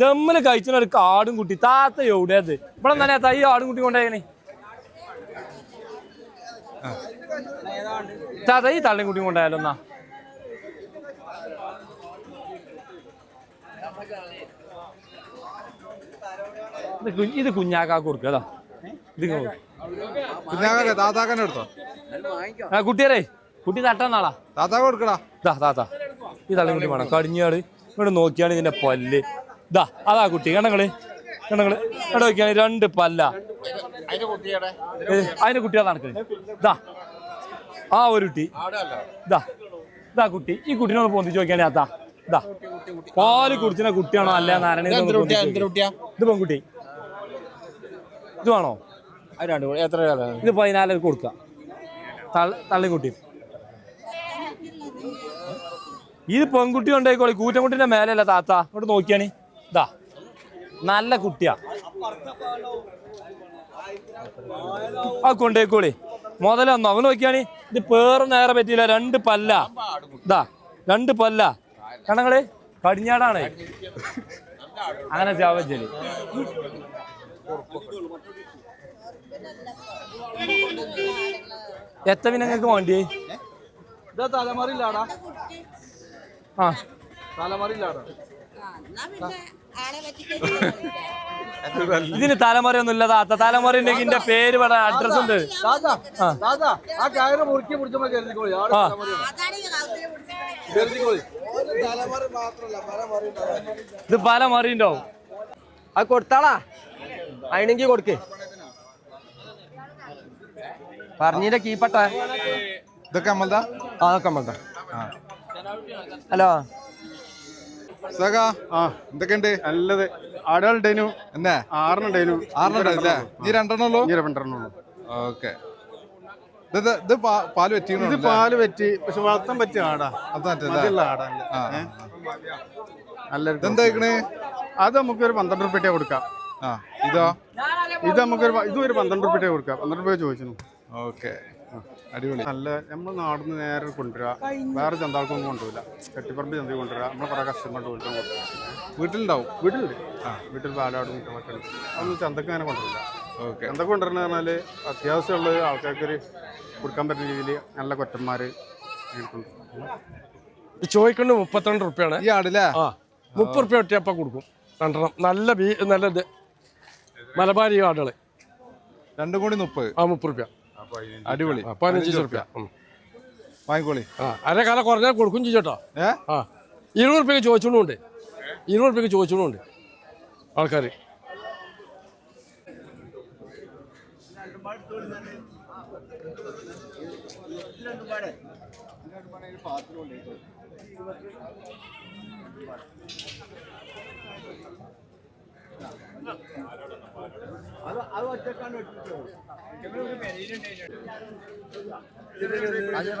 ദമ്മിൽ കഴിച്ചിന് ഒരു കാടും കുട്ടി. താത്ത എവിടെയത് ഇവിടെ തന്നെ താ ഈ ആടും കുട്ടി കൊണ്ടുപോയനെ താത്ത ഈ തള്ളിയും കുട്ടി കൊണ്ടായാലോ എന്നാ? ഇത് കുഞ്ഞ്- ഇത് കുഞ്ഞാക്കാ കൊടുക്കുക ഇത് കൊടുക്ക്. കുഞ്ഞാകെ താത്താക്കന്നെ എടുത്തോ ആ കുട്ടിയരേ കുട്ടി തട്ടാൻ താത്താ കൊടുക്കടാ. താത്താ. ഈ ഈ തള്ളിക്കുട്ടി വേണം. കടിഞ്ഞാട് ഇവിടെ നോക്കിയാണ് ഇതിന്റെ പല്ല്. ദാ അതാ കുട്ടി കണ്ടങ്ങൾ കണ്ടങ്ങൾ ഇവിടെ നോക്കിയാണ് രണ്ട് പല്ല. അതിന്റെ കുട്ടി നടക്കുന്നത് ദാ ആ ഒരു കുട്ടി. ദാ ദാ കുട്ടി ഈ കുട്ടീനോട് പോന്തി ചോദിക്കാനേ അതാ. ദാ പാൽ കുടിച്ചിന കുട്ടിയാണോ അല്ല നാരായണ ഇത് പെൺകുട്ടി. ഇത് വേണോ? എത്ര ഇത് പതിനാലര കൊടുക്കാം. തള്ളിക്കുട്ടി. ഇത് പെൺകുട്ടി ഉണ്ടായിക്കോളി കൂറ്റൻകുട്ടിന്റെ മേലല്ല താത്ത. ഇങ്ങോട്ട് നോക്കിയാണി. ഇതാ നല്ല കുട്ടിയാ. ആ കൊണ്ടേക്കോളി മുതലൊന്നും അങ്ങനെ നോക്കിയാണി ഇത് പേറ് നേരെ പറ്റിയില്ല. രണ്ട് പല്ല. ഇതാ രണ്ട് പല്ല. കണങ്ങൾ കടിഞ്ഞാടാണ്. അങ്ങനെ ചാവച്ചൽ എത്ര നിങ്ങൾക്ക് വേണ്ടിയേ ഇതാ തലമുറയില്ലാടാ ആ. തലമുറയില്ലാടാ ഇതിന് തലമുറയൊന്നും ഇല്ല താത്ത തലമുറ ഉണ്ടെങ്കിൽ എന്റെ പേര് പറയാൻ അഡ്രസ് ഉണ്ട്. ആ. ആ. ഇത് പല മറിയുണ്ടോ അത് കൊടുത്താളാ? അതിനെങ്കി കൊടുക്കേ. പറഞ്ഞില്ല കീപ്പട്ട? ഇതൊക്കെ അമ്മൽതാ അതൊക്കെ മത ഹലോ? സക ആ. എന്തൊക്കെയുണ്ട്? നല്ലത്. ആടുകളുണ്ടേനു എന്നാ? ആറിനുണ്ടേനു ആറെണ്ണം അല്ലേ? നീ രണ്ടെണ്ണുള്ളൂ ഈ രണ്ടെണ്ണുള്ളൂ ഓക്കെ. ഇത് ഇത് പാൽ ഇത് പറ്റിക്കണോ പാൽ പറ്റി പക്ഷെ വളർത്താൻ പറ്റിയ ആടാ. അത് നല്ല. കഴിക്കണേ അത് നമുക്ക് ഒരു പന്ത്രണ്ട് റുപ്യ കൊടുക്കാം. ആ ഇതോ? ഇത് നമുക്കൊരു പ- ഇതും ഒരു പന്ത്രണ്ട് റുപ്യ കൊടുക്കാം. പന്ത്രണ്ട് രൂപ ചോദിച്ചു ഓക്കെ. അടിപൊളി. നല്ല നമ്മൾ നാടിന്ന് നേരെ കൊണ്ടുവരിക വേറെ ചന്താൾക്കൊന്നും കൊണ്ടുപോയില്ല കെട്ടിപ്പറമ്പ് ചന്തയിൽ കൊണ്ടുവരിക നമ്മൾ കുറേ കസ്റ്റമറുടെ വീട്ടിൽ കൊണ്ടുവരിക വീട്ടിലുണ്ടാവും. വീട്ടിലുണ്ട്. ആ വീട്ടിൽ പാലാടും കുട്ടികളൊക്കെ ഉണ്ട്. അതൊന്നും ചന്തക്ക് അങ്ങനെ കൊണ്ടുവരില്ല. ഓക്കെ. ചന്തക്ക് കൊണ്ടുവരണമെന്ന് പറഞ്ഞാൽ അത്യാവശ്യമുള്ള ആൾക്കാർക്ക് കൊടുക്കാൻ പറ്റുന്ന രീതിയിൽ നല്ല കൊറ്റന്മാർ ചോദിക്കുന്നത് മുപ്പത്തിരണ്ട് റുപ്യാണ്. ഈ ആടില്ലേ? ആ മുപ്പത് റുപ്യ ഒറ്റയപ്പം കൊടുക്കും. രണ്ടെണ്ണം. നല്ല ബീ നല്ലത് മലബാരി ആടുകൾ രണ്ടും കൂടി മുപ്പത്. ആ മുപ്പത് റുപ്യ. അടിപൊളി. പതിനഞ്ച് റുപ്യ വാങ്ങിക്കോളി. ആ. അര കുറഞ്ഞാൽ കൊടുക്കും ചെയ്യട്ടോ ഏ? ആ. ഇരുപത് റുപ്യക്ക് ചോദിച്ചോണ്ടുണ്ട് ഇരുപത് റുപ്യക്ക് ചോദിച്ചോണ്ടുണ്ട് ആൾക്കാർ പാത്രമുണ്ട് అదే